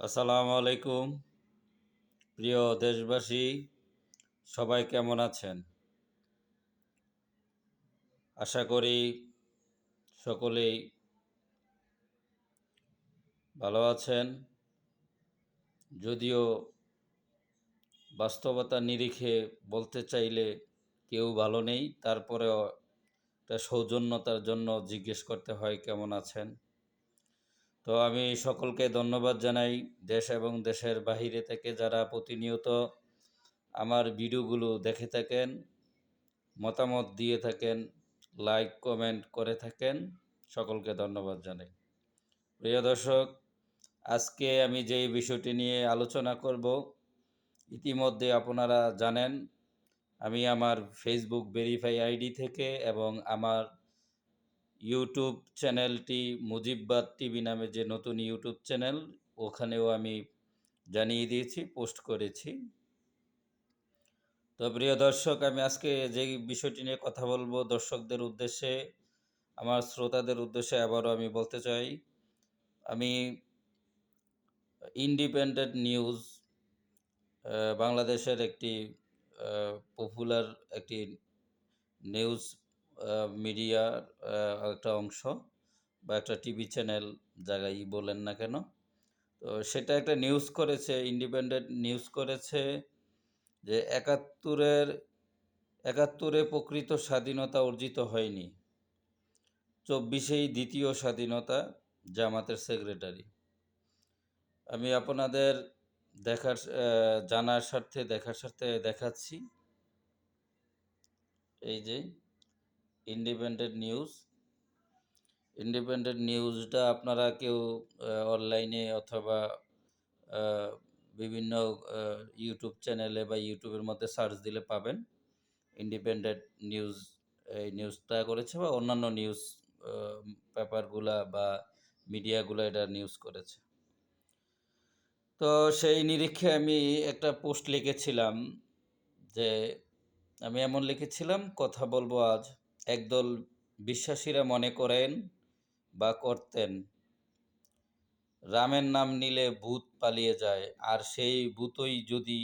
আসসালামু আলাইকুম। প্রিয় দেশবাসী, সবাই কেমন আছেন? আশা করি সকলেই ভালো আছেন। যদিও বাস্তবতার নিরিখে বলতে চাইলে কেউ ভালো নেই, তারপরেও একটা সৌজন্যতার জন্য জিজ্ঞেস করতে হয়, কেমন আছেন? তো আমি সকলকে ধন্যবাদ জানাই দেশ এবং দেশের বাহিরে থেকে যারা প্রতিনিয়ত আমার ভিডিওগুলো দেখে থাকেন, মতামত দিয়ে থাকেন লাইক কমেন্ট করে থাকেন, সকলকে ধন্যবাদ জানাই। প্রিয় দর্শক, আজকে আমি যেই বিষয়টি নিয়ে আলোচনা করব, ইতিমধ্যে আপনারা জানেন, আমি আমার ফেসবুক ভেরিফাই আইডি থেকে এবং আমার ইউটিউব চ্যানেলটি মুজিববাদ টিভি নামে যে নতুন ইউটিউব চ্যানেল ওখানেও আমি জানিয়ে দিয়েছি, পোস্ট করেছি। তো প্রিয় দর্শক, আমি আজকে যে বিষয়টি নিয়ে কথা বলব, দর্শকদের উদ্দেশ্যে, আমার শ্রোতাদের উদ্দেশ্যে আবারও আমি বলতে চাই, আমি ইন্ডিপেন্ডেন্ট নিউজ বাংলাদেশের একটি পপুলার একটি নিউজ মিডিয়ার একটা অংশ বা একটা টিভি চ্যানেল জায়গায় বলেন না কেন। তো সেটা একটা নিউজ করেছে ইন্ডিপেন্ডেন্ট নিউজ করেছে যে একাত্তরের, একাত্তরে প্রকৃত স্বাধীনতা অর্জিত হয়নি। চব্বিশেই দ্বিতীয় স্বাধীনতা জামাতের সেক্রেটারি আমি আপনাদের দেখার জানার স্বার্থে, দেখার স্বার্থে দেখাচ্ছি। এই যে ইন্ডিপেন্ডেন্ট নিউজ। ইন্ডিপেন্ডেন্ট নিউজটা আপনারা কেউ অনলাইনে অথবা বিভিন্ন ইউটিউব চ্যানেলে বা ইউটিউবের মধ্যে সার্চ দিলে পাবেন। ইন্ডিপেন্ডেন্ট নিউজ, এই নিউজটা করেছে বা অন্যান্য নিউজ পেপারগুলা বা মিডিয়াগুলো এটা নিউজ করেছে। তো সেই নিরীক্ষে আমি একটা পোস্ট লিখেছিলাম যে, আমি এমন লিখেছিলাম, কথা বলব আজ। একদল বিশ্বাসীরা মনে করেন বা করতেন, রামের নাম নিলে ভূত পালিয়ে যায়, আর সেই ভূতই যদি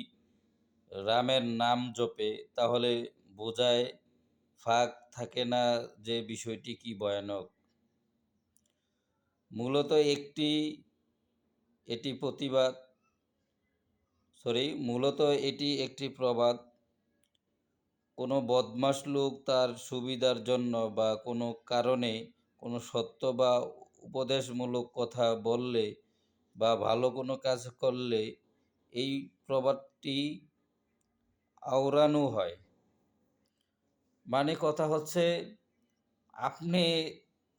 রামের নাম জপে, তাহলে বোঝায় ফাঁক থাকে না যে বিষয়টি কি ভয়ানক। মূলত একটি, এটি প্রতিবাদ সরি মূলত এটি একটি প্রবাদ। কোনো বদমাস লোক তার সুবিধার জন্য বা কোনো কারণে কোনো সত্য বা উপদেশমূলক কথা বললে বা ভালো কোনো কাজ করলে এই প্রবাদটি আওড়ানো হয়। মানে কথা হচ্ছে, আপনি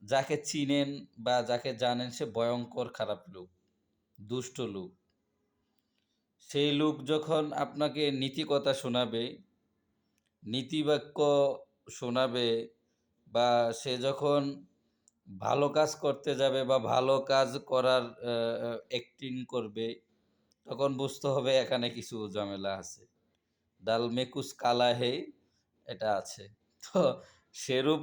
যাকে চিনেন বা যাকে জানেন সে ভয়ঙ্কর খারাপ লোক, দুষ্ট লোক। সেই লোক যখন আপনাকে নীতি কথা শোনাবে নীতিবাক্য শোনাবে বা সে যখন ভালো কাজ করতে যাবে বা ভালো কাজ করার অ্যাক্টিং করবে, তখন বুঝতে হবে এখানে কিছু ঝামেলা আছে। ডাল মেকুস কালা হে, এটা আছে। তো সেরূপ,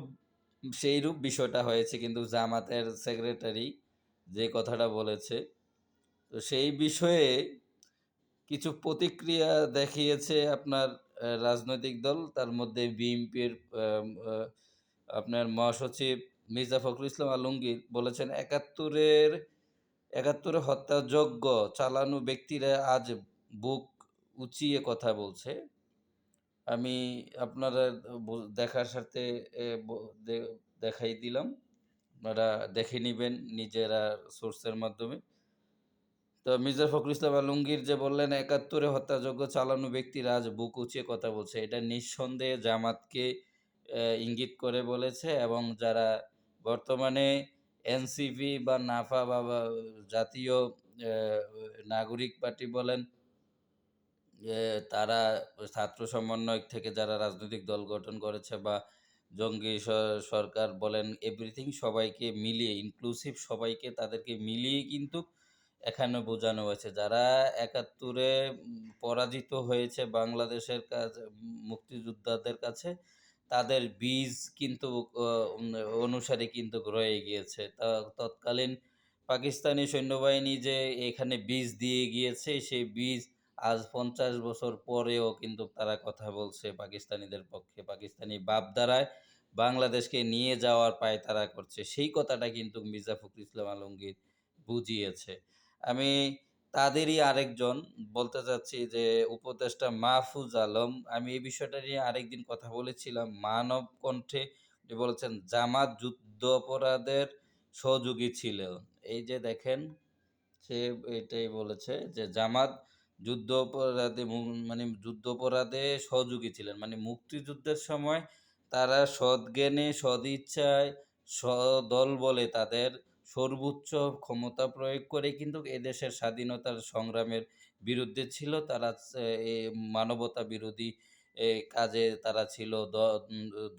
সেইরূপ বিষয়টা হয়েছে কিন্তু জামাতের সেক্রেটারি যে কথাটা বলেছে। তো সেই বিষয়ে কিছু প্রতিক্রিয়া দেখিয়েছে আপনার রাজনৈতিক দল, তার মধ্যে বিএনপির আপনার মহাসচিব মির্জা ফখরুল ইসলাম আলমগীর বলেছেন, একাত্তরের, একাত্তরে হত্যাযজ্ঞ চালানো ব্যক্তিরা আজ বুক উঁচিয়ে কথা বলছে। আমি আপনারা দেখার সাথে দেখাই দিলাম। আপনারা দেখে নেবেন নিজেরা সোর্সের মাধ্যমে। তো মির্জা ফখরুল ইসলাম আলমগীর যে বললেন, একাত্তরে হত্যাযজ্ঞ চালানো ব্যক্তিরা আজ বুক উঁচিয়ে কথা বলছে। এটা নিঃসন্দেহে জামাতকে ইঙ্গিত করে বলেছে এবং যারা বর্তমানে এনসিপি বা নাফা বা জাতীয় নাগরিক পার্টি বলেন তারা ছাত্র সমন্বয়ক থেকে যারা রাজনৈতিক দল গঠন করেছে বা জঙ্গি সরকার বলেন এভরিথিং সবাইকে মিলিয়ে ইনক্লুসিভ সবাইকে তাদেরকে মিলিয়ে কিন্তু এখানে বোঝানো হয়েছে। যারা একাত্তরে পরাজিত হয়েছে বাংলাদেশের কাছে মুক্তিযোদ্ধাদের কাছে, তাদের বীজ কিন্তু অনুসারে কিন্তু রয়ে গিয়েছে। তা তৎকালীন পাকিস্তানি সৈন্যবাহিনী যে এখানে বীজ দিয়ে গিয়েছে, সেই বীজ আজ পঞ্চাশ বছর পরেও কিন্তু তারা কথা বলছে পাকিস্তানিদের পক্ষে। পাকিস্তানি বাপ দ্বারায় বাংলাদেশকে নিয়ে যাওয়ার পায় তারা করছে। সেই কথাটা কিন্তু মির্জা ফখরুল ইসলাম আলমগীর বুঝিয়েছে। আমি তাদেরই আরেকজন বলতে চাচ্ছি যে, উপদেষ্টা মাহফুজ আলম, আমি এই বিষয়টা নিয়ে আরেকদিন কথা বলেছিলাম। মানব কণ্ঠে বলেছেন, জামাত যুদ্ধ অপরাধের সহযোগী ছিল এই যে দেখেন, সে এটাই বলেছে যে, জামাত যুদ্ধ অপরাধে মানে যুদ্ধ অপরাধে সহযোগী ছিলেন। মানে মুক্তিযুদ্ধের সময় তারা সদ্জ্ঞানে সদিচ্ছায় সদল বলে তাদের সর্বোচ্চ ক্ষমতা প্রয়োগ করে কিন্তু এদেশের স্বাধীনতার সংগ্রামের বিরুদ্ধে ছিল। তারা মানবতা বিরোধী কাজে তারা ছিল।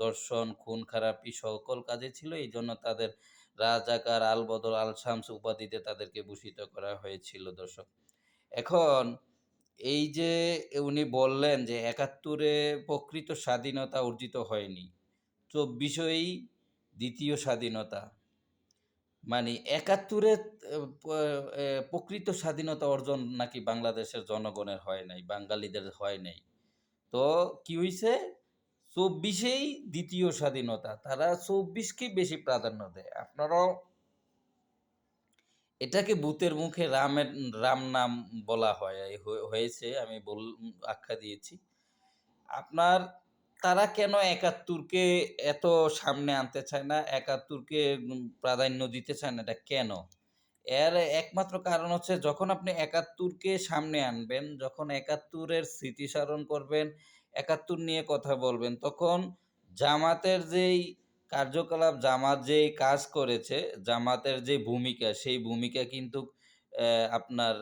দর্শন, খুন, খারাপি সকল কাজে ছিল। এই জন্য তাদের রাজাকার আল বদর আল শামস উপাধিতে তাদেরকে ভূষিত করা হয়েছিল দর্শক। এখন এই যে উনি বললেন যে একাত্তরে প্রকৃত স্বাধীনতা অর্জিত হয়নি, চব্বিশই দ্বিতীয় স্বাধীনতা। মানে একাত্তরে আহ, প- আহ, প্রকৃত স্বাধীনতা অর্জন নাকি বাংলাদেশের জনগণের হয় নাই বাঙালিদের হয় নাই? তো কি হয়েছে চব্বিশেই দ্বিতীয় স্বাধীনতা তারা চব্বিশকে বেশি প্রাধান্য দেয়। আপনারাও এটাকে ভূতের মুখে রামের রাম নাম বলা হয়ে- হয়েছে আমি বল আখ্যা দিয়েছি। আপনার তারা কেন একাত্তরকে এত সামনে আনতে চায় না? একাত্তরকে প্রাধান্য দিতে চায় না? এটা কেন? এর একমাত্র কারণ হচ্ছে যখন আপনি একাত্তরকে সামনে আনবেন, যখন একাত্তরের স্মৃতিচারণ করবেন, একাত্তর নিয়ে কথা বলবেন, তখন জামাতের যেই কার্যকলাপ, জামাত যেই কাজ করেছে, জামাতের যে ভূমিকা, সেই ভূমিকা কিন্তু আপনার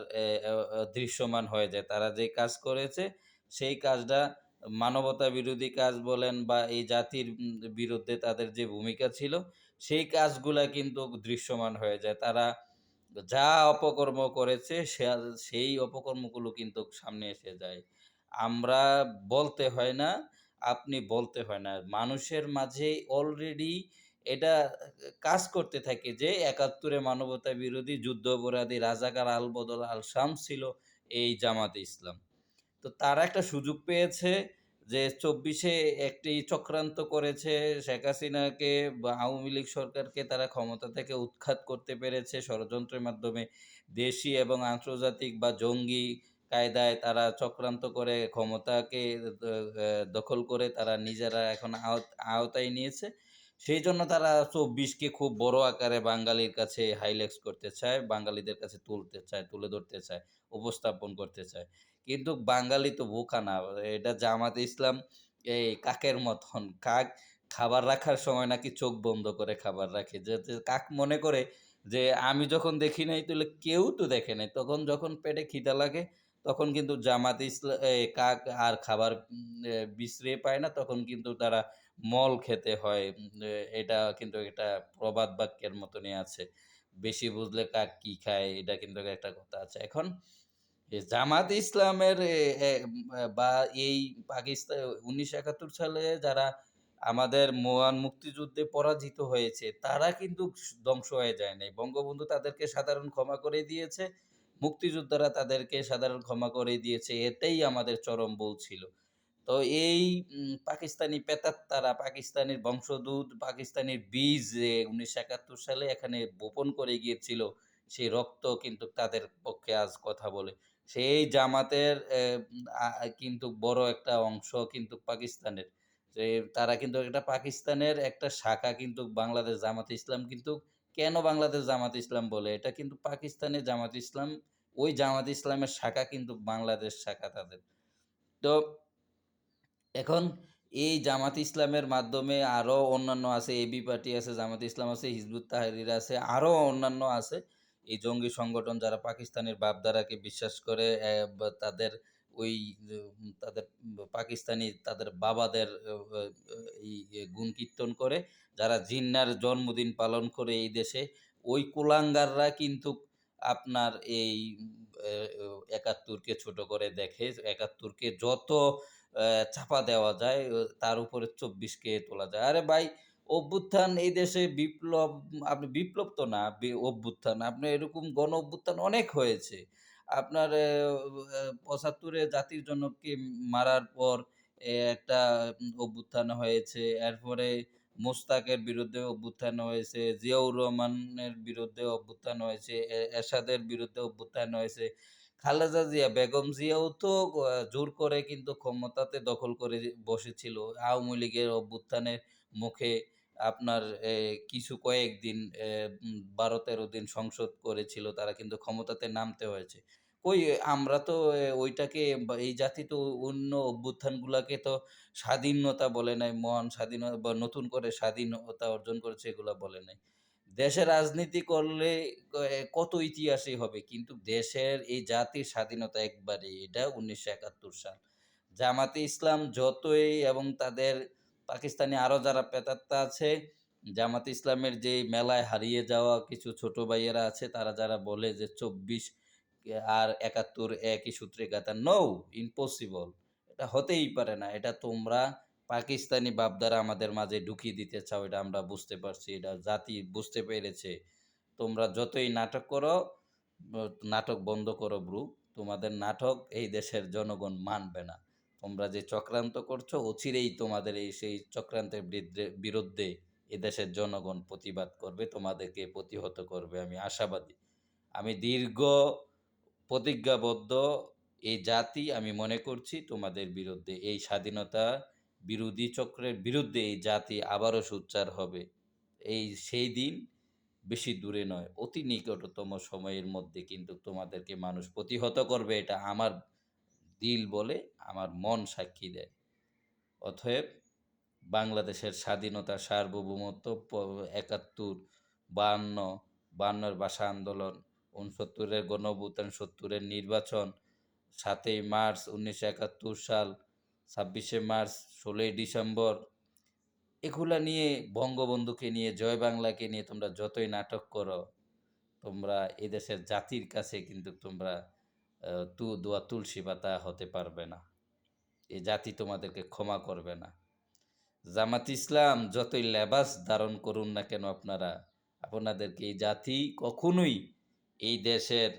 দৃশ্যমান হয়ে যায়। তারা যে কাজ করেছে, সেই কাজটা মানবতা বিরোধী কাজ বলেন বা এই জাতির বিরুদ্ধে তাদের যে ভূমিকা ছিল, সেই কাজগুলা কিন্তু দৃশ্যমান হয়ে যায়। তারা যা অপকর্ম করেছে সেই অপকর্মগুলো কিন্তু সামনে এসে যায়। আমরা বলতে হয় না, আপনি বলতে হয় না। মানুষের মাঝে অলরেডি এটা কাজ করতে থাকে যে, একাত্তরে মানবতা বিরোধী যুদ্ধ অপরাধী রাজাকার আল বদর আল শাম ছিল এই জামাতে ইসলাম। তো তারা একটা সুযোগ পেয়েছে যে চব্বিশে একটি চক্রান্ত করেছে। শেখ হাসিনাকে বা আওয়ামী লীগ সরকারকে তারা ক্ষমতা থেকে উৎখাত করতে পেরেছে। ষড়যন্ত্রের মাধ্যমে দেশি এবং আন্তর্জাতিক বা জঙ্গি কায়দায় তারা চক্রান্ত করে ক্ষমতাকে দখল করে তারা নিজেরা এখন আওত- আওতায় নিয়েছে। সেই জন্য তারা চব্বিশকে খুব বড় আকারে বাঙালির কাছে হাইলাইটস করতে চায়, বাঙালিদের কাছে তুলতে চায়, তুলে ধরতে চায়, উপস্থাপন করতে চায়। কিন্তু বাঙালি তো বোকা না। এটা জামাতে ইসলাম, এই কাকের মতন। কাক খাবার রাখার সময় নাকি চোখ বন্ধ করে খাবার রাখে। যাতে কাক মনে করে যে, আমি যখন দেখি নাই, তাহলে কেউ তো দেখে নাই। তখন যখন পেটে খিদা লাগে, তখন কিন্তু জামাত ইসলাম কাক আর খাবার বিশ্রে পায় না। তখন কিন্তু তারা মল খেতে হয়। এটা কিন্তু একটা প্রবাদ বাক্যের মতনই আছে। বেশি বুঝলে কাক কি খায়, এটা কিন্তু একটা কথা আছে। এখন জামাত ইসলামের বা এই পাকিস্তান উনিশশো একাত্তর সালে যারা আমাদের মহান মুক্তিযুদ্ধে পরাজিত হয়েছে, তারা কিন্তু ধ্বংস হয়ে যায় নাই। বঙ্গবন্ধু তাদেরকে সাধারণ ক্ষমা করে দিয়েছে, মুক্তিযোদ্ধারা তাদেরকে সাধারণ ক্ষমা করে দিয়েছে এটাই আমাদের চরম ভুল ছিল। তো এই পাকিস্তানি পেতাত্তারা, পাকিস্তানের বংশদূত, পাকিস্তানের বীজ উনিশশো একাত্তর সালে এখানে বোপন করে গিয়েছিল, সেই রক্ত কিন্তু তাদের পক্ষে আজ কথা বলে। সেই জামাতের কিন্তু বড় একটা অংশ কিন্তু পাকিস্তানের। তারা কিন্তু একটা পাকিস্তানের একটা শাখা কিন্তু বাংলাদেশ জামাত ইসলাম কিন্তু কেন বাংলাদেশ জামাত ইসলাম বলে? এটা কিন্তু পাকিস্তানের জামাত ইসলাম, ওই জামাত ইসলামের শাখা কিন্তু বাংলাদেশ শাখা তাদের। তো এখন এই জামাত ইসলামের মাধ্যমে আরও অন্যান্য আছে এবি পার্টি আছে, জামাত ইসলাম আছে, হিজবুত তাহরির আছে আরও অন্যান্য আছে। এই জঙ্গি সংগঠন যারা পাকিস্তানের বাপদারাকে বিশ্বাস করে তাদের ওই তাদের পাকিস্তানি তাদের বাবাদের এই গুণ কীর্তন করে, যারা জিন্নার জন্মদিন পালন করে এই দেশে, ওই কুলাঙ্গাররা কিন্তু আপনার এই একাত্তরকে ছোট করে দেখে, একাত্তরকে যত চাপা দেওয়া যায়, তার উপরে চব্বিশকে তোলা যায়। আরে ভাই অভ্যুত্থান এই দেশে বিপ্লব, আপনি বিপ্লব তো না অভ্যুত্থান। আপনার এরকম গণ অভ্যুত্থান অনেক হয়েছে। আপনার পঁচাত্তরে জাতির জনককে মারার পর একটা অভ্যুত্থান হয়েছে। এরপরে মোস্তাকের বিরুদ্ধে অভ্যুত্থান হয়েছে, জিয়াউর রহমানের বিরুদ্ধে অভ্যুত্থান হয়েছে এরশাদের বিরুদ্ধে অভ্যুত্থান হয়েছে। খালেদা জিয়া বেগম জিয়াও তো জোর করে কিন্তু ক্ষমতাতে দখল করে বসেছিল। আওয়ামী লীগের অভ্যুত্থানের মুখে আপনার কিছু কয়েকদিন বারো তেরো দিন সংসদ করেছিল, তারা কিন্তু ক্ষমতাতে নামতে হয়েছে। কই, আমরা তো ওইটাকে এই জাতি তো অন্য অভ্যুত্থানগুলাকে তো স্বাধীনতা বলে নাই, মহান স্বাধীনতা, বা, নতুন করে স্বাধীনতা অর্জন করেছে, এগুলা বলে নাই। দেশে রাজনীতি করলে কত ইতিহাসই হবে? কিন্তু দেশের এই জাতির স্বাধীনতা একবারে, এটা উনিশশো একাত্তর সাল। জামাতে ইসলাম যতই এবং তাদের পাকিস্তানি আরও যারা পেতাত্তা আছে, জামাতে ইসলামের যে মেলায় হারিয়ে যাওয়া কিছু ছোট ভাইয়েরা আছে, তারা যারা বলে যে চব্বিশ আর একাত্তর একই সূত্রে গাথা নৌ ইম্পসিবল এটা হতেই পারে না। এটা তোমরা পাকিস্তানি বাপদারা আমাদের মাঝে ঢুকিয়ে দিতে চাও, এটা আমরা বুঝতে পারছি, এটা জাতি বুঝতে পেরেছে। তোমরা যতই নাটক করো, নাটক বন্ধ করো ব্রু, তোমাদের নাটক এই দেশের জনগণ মানবে না। তোমরা যে চক্রান্ত করছ, অচিরেই তোমাদের এই সেই চক্রান্তের বিরুদ্ধে এদেশের জনগণ প্রতিবাদ করবে, তোমাদেরকে প্রতিহত করবে, আমি আশাবাদী। আমি দীর্ঘ প্রতিজ্ঞাবদ্ধ এই জাতি, আমি মনে করছি তোমাদের বিরুদ্ধে এই স্বাধীনতা বিরোধী চক্রের বিরুদ্ধে এই জাতি আবারও সোচ্চার হবে। এই সেই দিন বেশি দূরে নয়, অতি নিকটতম সময়ের মধ্যে কিন্তু তোমাদেরকে মানুষ প্রতিহত করবে, এটা আমার দিল বলে আমার মন সাক্ষী দেয়। অতএব বাংলাদেশের স্বাধীনতা সার্বভৌমত্ব একাত্তর বাহান্ন বাহান্নর ভাষা আন্দোলন উনসত্তরের গণঅভ্যুত্থান সত্তরের নির্বাচন, সাতই মার্চ উনিশশো একাত্তর সাল ছাব্বিশে মার্চ, ষোলোই ডিসেম্বর, এগুলা নিয়ে বঙ্গবন্ধুকে নিয়ে, জয় বাংলাকে নিয়ে তোমরা যতই নাটক করো, তোমরা এদেশের জাতির কাছে কিন্তু তোমরা তু দোয়া তুলসী পাতা হতে পারবে না। এ জাতি তোমাদেরকে ক্ষমা করবে না। জামাত ইসলাম যতই লেবাস ধারণ করুন না কেন আপনারা, আপনাদেরকে এই জাতি কখনোই এই দেশের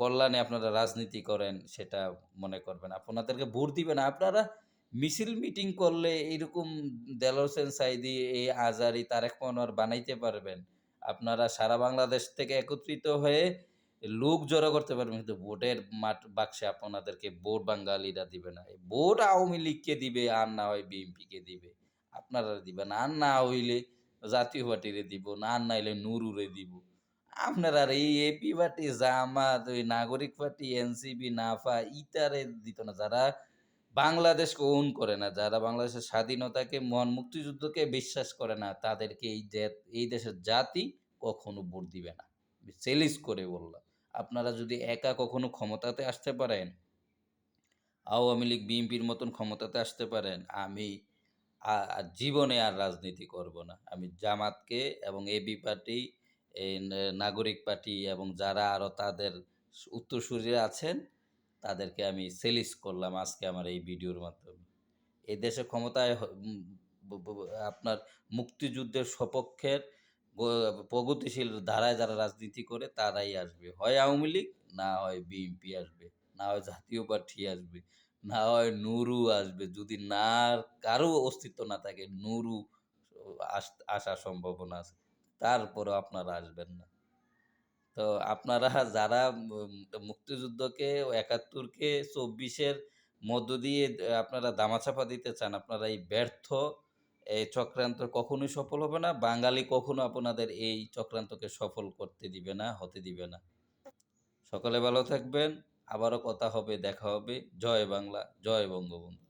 কল্যাণে আপনারা রাজনীতি করেন, সেটা মনে করবেন। আপনাদেরকে ভোট দিবেন। আপনারা মিছিল মিটিং করলে এরকম দেলোর হোসেন সাইদি এই আজারি, তারেক মনোয়ার বানাইতে পারবেন। আপনারা সারা বাংলাদেশ থেকে একত্রিত হয়ে লোক জড়ো করতে পারবেন, কিন্তু ভোটের মাঠ বাক্সে আপনাদেরকে ভোট বাঙালিরা দিবে না। ভোট আওয়ামী লীগকে দিবে, আর না হয় বিএনপিকে দিবে। আপনারা দিবেন, আর না হইলে জাতীয় পার্টিরে দিব না আর না হইলে নুরুরে দিব। আপনারা আর এই এপি পার্টি, জামাত, ওই নাগরিক পার্টি এনসিপি নাফা ইতারে দিত না। যারা বাংলাদেশকে ওন করে না, যারা বাংলাদেশের স্বাধীনতাকে, মহান মুক্তিযুদ্ধকে বিশ্বাস করে না, তাদেরকে এই এই দেশের জাতি কখনো ভোট দিবে না। চেলিস করে বললাম, আপনারা যদি একা কখনো ক্ষমতাতে আসতে পারেন, আওয়ামী লীগ, বিএনপির মতন ক্ষমতাতে আসতে পারেন, আমি জীবনে আর রাজনীতি করব না। আমি জামাতকে এবং এবি পার্টি এই নাগরিক পার্টি এবং যারা আরও তাদের উত্তরসূরিরা আছেন, তাদেরকে আমি সেলিস করলাম আজকে আমার এই ভিডিওর মাধ্যমে। এই দেশে ক্ষমতায় আপনার মুক্তিযুদ্ধের সপক্ষের প্রগতিশীল ধারায় যারা রাজনীতি করে, তারাই আসবে। হয় আওয়ামী লীগ, না হয় বিএনপি আসবে। না হয় জাতীয় পার্টি আসবে। না হয় নুরু আসবে। যদি না কারও অস্তিত্ব না থাকে, নুরু আস- আসার সম্ভাবনা আছে। তারপরেও আপনারা আসবেন না। তো আপনারা যারা মুক্তিযুদ্ধকে, একাত্তরকে, চব্বিশের মধ্য দিয়ে আপনারা দামাচাপা দিতে চান, আপনারা এই ব্যর্থ এই চক্রান্ত কখনোই সফল হবে না। বাঙালি কখনো আপনাদের এই চক্রান্তকে সফল করতে দিবে না, হতে দিবে না। সকলে ভালো থাকবেন। আবারও কথা হবে, দেখা হবে। জয় বাংলা, জয় বঙ্গবন্ধু।